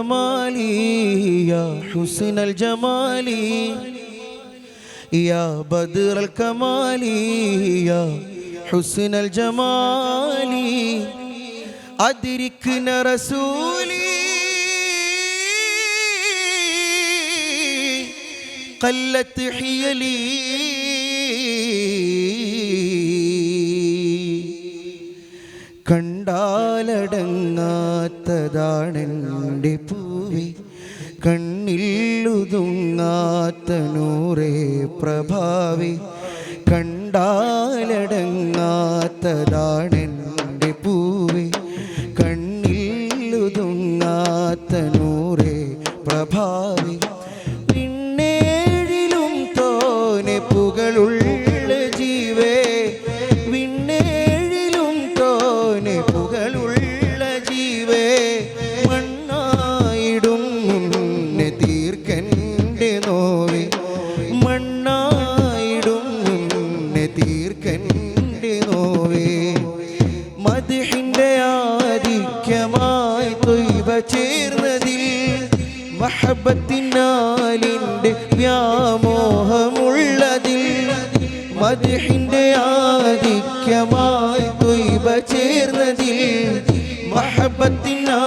جمالي يا حسن الجمال يا بدر الكمال يا حسن الجمال أدركنا رسولي قلت حيلي കണ്ടാലടങ്ങാത്തതാണെന്റെ പൂവി കണ്ണില്ലുതുങ്ങാത്ത നൂറേ പ്രഭാവി കണ്ടാലടങ്ങാത്തതാണെന്റെ മതിഹിന്റെ ആധിക്യമായി തൊയ്വ ചേർന്നതിൽ മഹബത്തിനാലിന്റെ വ്യാമോഹമുള്ളതിൽ മധുഹിന്റെ ആധിക്യമായി തൊയ്വ ചേർന്നതിൽ മഹബത്തിനാലിന്റെ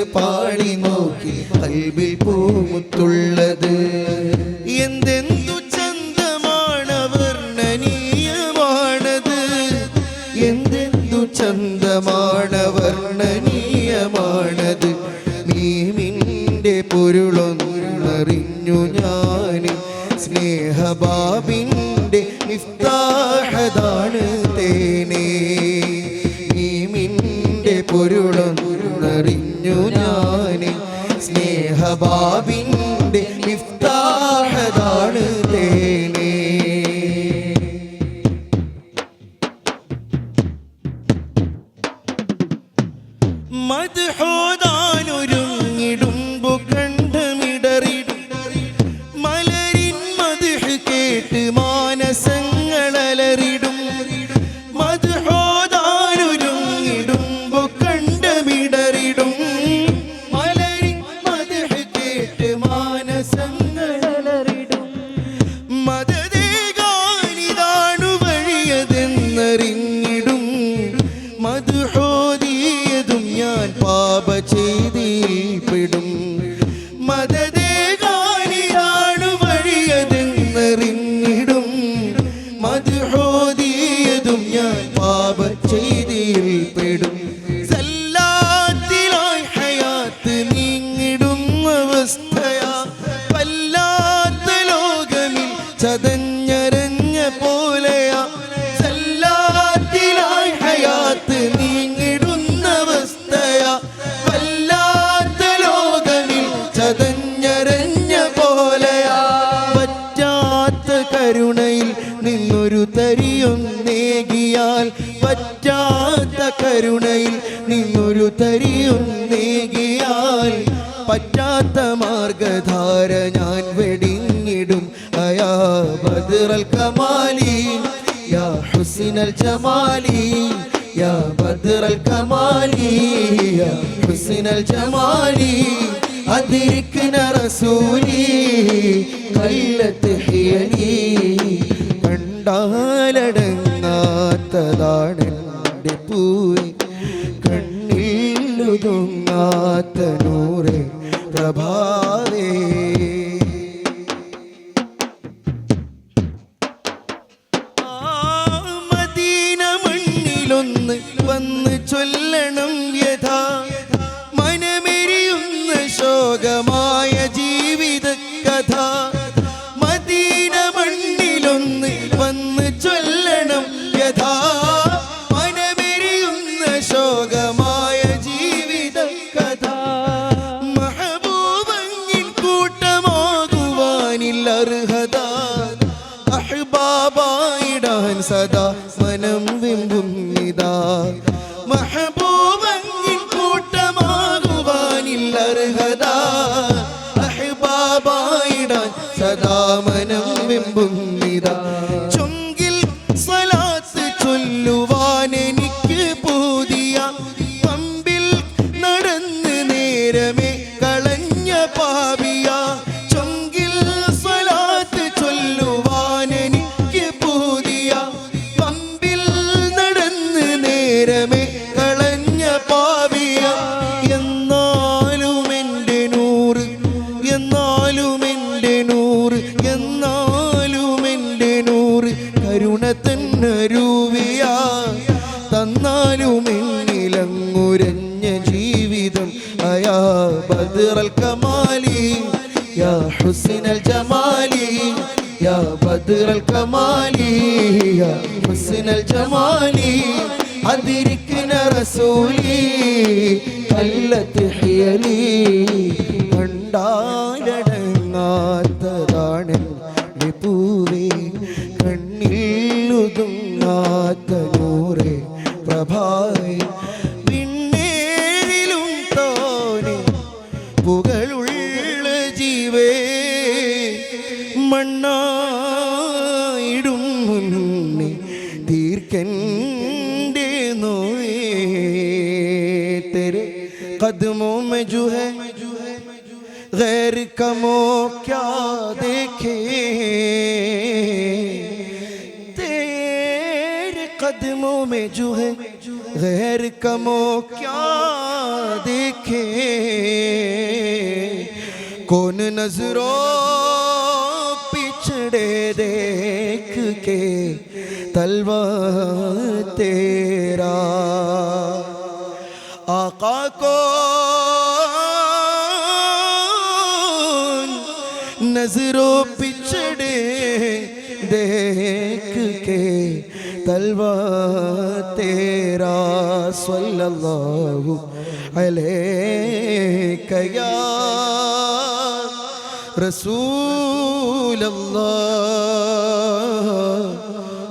പാടി നോക്കി കൽവിൽ പൂമുത്തുള്ളത് എന്തെന്തു கேட்டு மா ചതഞ്ഞരഞ്ഞ പോലെയാ. സല്ലാത്തിലായി ഹയാത്ത് നീങ്ങിടുന്ന അവസ്ഥയാ. വല്ലാത്ത ലോകനിൽ ചതഞ്ഞരഞ്ഞ പോലെയാ. പറ്റാത്ത കരുണയിൽ നിന്നൊരു തരിയൊന്നേകിയാൽ പറ്റാത്ത കരുണയിൽ നിന്നൊരു തരിയൊന്നേകിയാൽ പറ്റാത്ത മാർഗധാര ഞാൻ വെടിഞ്ഞിടും ബദറൽ കമാലി യാ ഹുസിനൽ ജമാലി യാ ബദറൽ കമാലി യാ ഹുസിനൽ ജമാലി അതിരിക്കുന്ന റസൂലി കല്ലത്ത് ഹിയലി കണ്ടാലടങ്ങാത്തതാണ് എന്റെ പൂവെ കണ്ണിലൊതുങ്ങാത്ത നൂറെ പ്രഭാവേ ശോകമായ ജീവിത കഥ മദീന മണ്ണിലൊന്ന് വന്ന് ചൊല്ലണം യഥാ മനമെരിയുന്ന ശോകമായ ജീവിത കഥ മഹബൂബങ്ങിൻ കൂട്ടമാകുവാനില്ല അർഹത അഹ്ബാബായിടാൻ സദാ. മനം വിമ്പുന്നിതാ മഹബൂബങ്ങിൻ ബദറൽ കമാലി യാ ഹുസിനൽ ജമാലി യാ ബദറൽ കമാലി യാ ഹുസിനൽ ജമാലി അതിരിക്കുന്ന റസൂലി കല്ലത്ത് ഹിയലി കണ്ടാലടങ്ങാത്തതാണ് പൂവേ കണ്ണിൽ ഒതുങ്ങാത്ത നൂറേ പ്രഭാവേ जो है। गैर कमो क्या देखे? तेरे कदमों में जो है। गैर कमो क्या देखे? कौन नज़रों पिछड़े देख के तलवा तेरा? आका को तलवा तेरा सल्लल्लाहु अलैहि या रसूल अल्लाह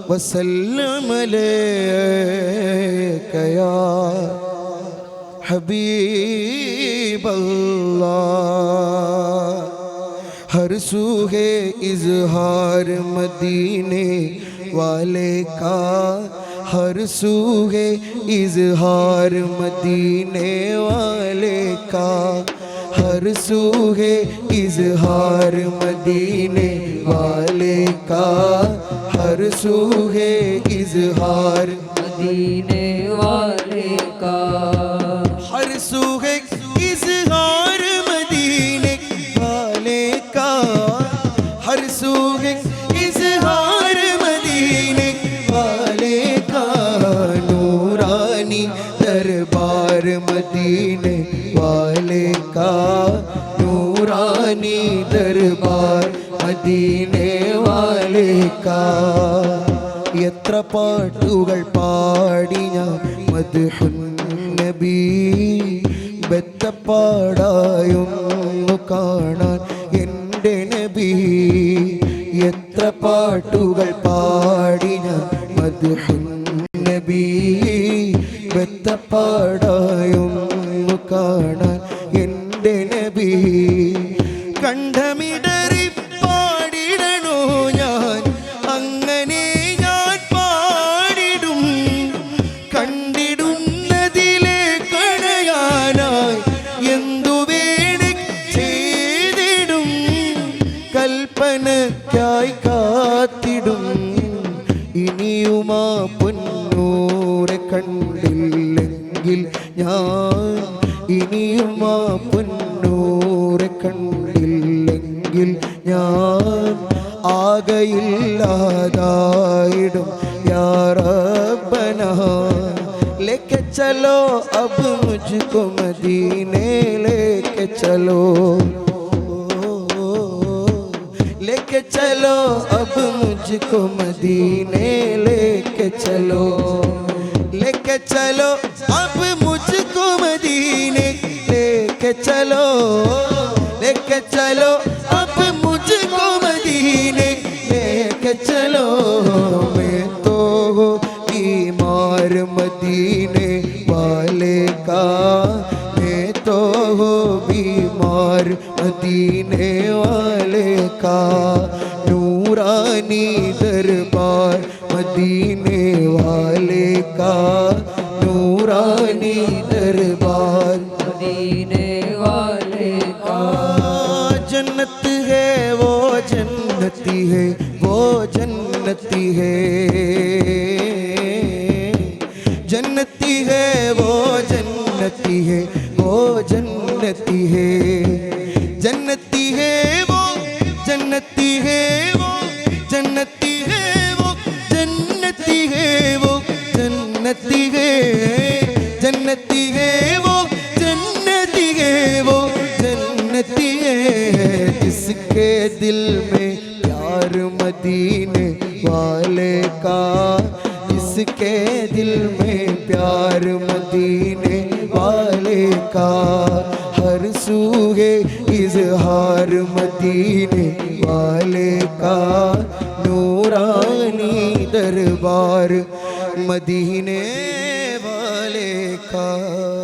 वसल्लम अलैक या हबीब अल्लाह हर सूहे इजहार मदीने वाले का हर सूहे इजहार, मदीने वाले का हर सूहे इजहार, मदीने वाले का हर सूहे इजहार, मदीने वाले का हर सूहे इजहार, मदीने वाले का हर सूहे इजहार मदीने वाले का नूरानी दरबार मदीने वाले का नूरानी दरबार മദീനെ വാലേക്കാ എത്ര പാട്ടുകൾ പാടി ഞാൻ മദ്ഹുൻ നബി ബെത്തപ്പാടായൊന്നു കാണാൻ എൻ്റെ നബി എത്ര പാട്ടുകൾ ബത്തപ്പാടായൊന്നു കാണാൻ കണ്ടില്ലെങ്കിൽ ഞാൻ ആകയില്ലാതായിടും യാറബന लेके चलो अब मुझको मदीने लेके चलो लेके चलो अब मुझको मदीने लेके चलो लेके चलो अब मुझको मदीने लेके चलो लेके चलो, अब मुझको मदीने लेके चलो। मैं तो बीमार मदीने वाले का, मैं तो बीमार मदीने वाले का। नूरानी दरबार मदीने है वो जन्नती है। जन्नती है वो जन्नती है वो जन्नती है। वाले का जिसके दिल में प्यार मदीने वाले का हर सूहे इजहार मदीने वाले का नूरानी दरबार मदीने वाले का